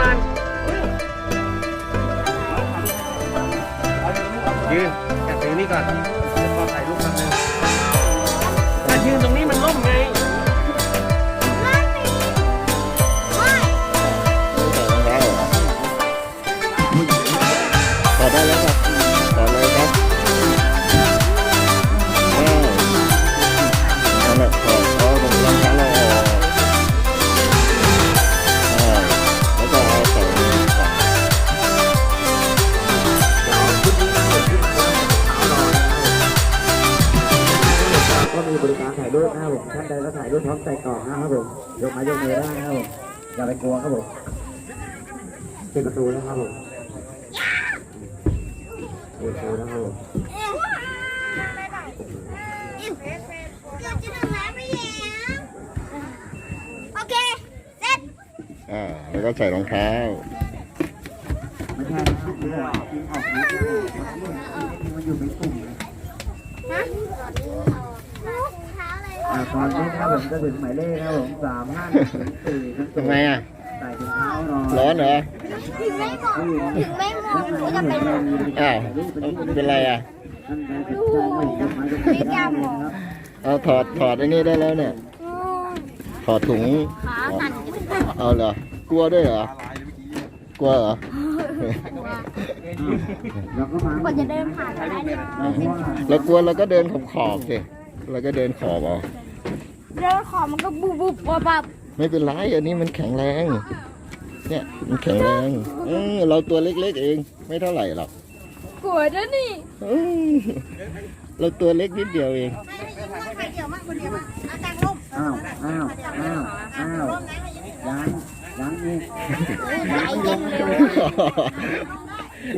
ก่นยืนแกบถือนี่ก่อน ก็มีบริการถ่ายรูปนะครับผมท่านใดก็ถ่ายรูปพร้อมใส่กล่องนะครับผมยกไม้ยกมือได้นะครับผมอย่าไปกลัวครับผมปิดประตูนะครับผมปิดประตูนะครับผมโอเค เสร็จ อ่า แล้วก็ใส่รองเท้า ไม่ใช่นะครับไม่ใช่กินออกนิดนึงมันอยู่เป็นกลุ่มฮะเท้าอะไร อ่าก่อนนี้นะครับผมจะถึงหมายเลขนะครับผมสามห้าหนึ่งสี่ทั้งทำไมอะ ใส่ถุงเท้ารอร้อนเหรอ ถึงไม่มองถึงไม่มองหนูจะเป็นอ้าวเป็นไรอะ ท่านใดสนใจไม่ยกไม้ยกมือได้เลยนะครับเอาถอดถอดไอ้นี่ได้แล้วเนี่ย ถอดถุง ขาสั่นเอาเหรอ กลัวด้วยเหรอ กลัวเหรอ เราก็มากว่าจะเดินผ่านไปได้เนี่ยเราเพราะว่า เรากลัวเราก็เดินขอบขอบๆสิ เราก็เดินขอบเอาเดินขอมันก็บุบบุบวับวับไม่เป็นไรอันนี้มันแข็งแรง เนี่ยมันแข็งแรงเออเราตัวเล็กๆเอง ไม่เท่าไหร่หรอกกลัวนะนี่เออเราตัวเล็กนิดเดียวเองอ้าวอ้าวอ้าวอ้าวยังยังนี่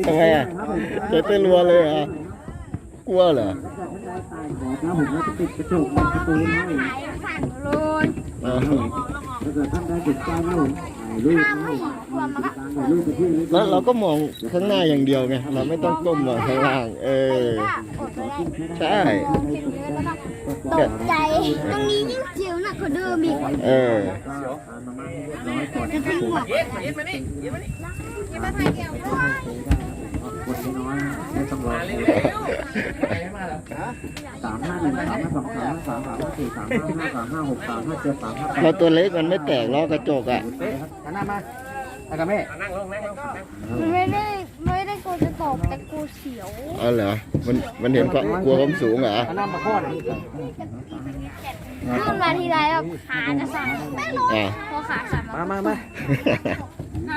ทำไมอะเต้นเต้นรัวเลยเหรอ กลัวเหรอถ้าท่านใดตายบอกนะผมจะปิดกระจกประตูให้ฝั่งรูนเออถ้าเกิดท่านใดติดใจนะผมนู้นแล้วเราก็มองข้างหน้าอย่างเดียวไงเราไม่ต้องก้มมองข้างล่าง เออ ใช่ตกใจตรงนี้ยิ่งเจียวหนักกว่าเดิมอีกเออจะทิ้งหมดคนน้อยไม่ต้องรอ สามห้าหนึ่งสามห้าสองสามห้าสามสามห้าสี่สามห้าห้าสามห้าหกสามห้าเจ็ดสามห้าแปเราดตัวเล็กมันไม่แตกล้อกระจกอะหันหน้ามาแล้วก็แม่นั่งลงนั่งลงนั่งไม่ได้ไม่ได้กลัวจะตกแต่กลัวเสียวอ๋อเหรอมันมันเห็นความกลัวความสูงเหรอหันหน้ามาข้อหนึ่งขึ้นมาทีไรแบบขาจะสั่นอ่าพอขาสั่นมามามา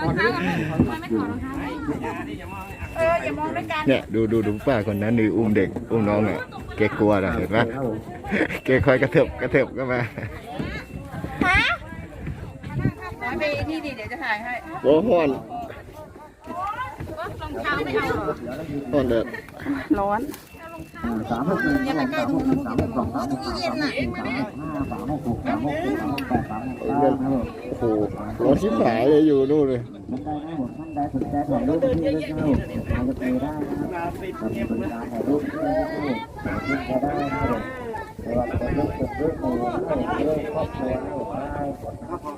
รองเท้าทำไมไม่ถอดรองเท้า เอออย่ามองด้วยกันเนี่ยดูดูดูป้าคนนั้นนี่อุ้มเด็กอุ้มน้องอะแกกลัวนะเห็นไหมแกคอยกระเถิบกระเถิบก็มาฮะไปนี่ดิเดี๋ยวจะถ่ายให้โอ้ห้อนรองเท้าไม่เอาเหรอห้อนเด็ดร้อน สามหกหนึ่งสามหกหนึ่งสามหกสองสามหกสามสามหกสามหกห้าสามหกหกสามหกเจ็ดสามหกแปดสามหกเก้าครับผมโอ้โหร้อนชิบหายเลยอยู่นู่นเลยท่านใดนะผมท่านใดสนใจถ่ายรูปที่เล็กนะผมถ่ายรูปได้นะครับเรามีบริการถ่ายรูปที่เล็กนะผมถ่ายรูปก็ได้นะครับผมไม่ว่าจะเป็นรูปเป็นรูปหมู่รูปครอบครัวนะครับผมได้หมดนะครับ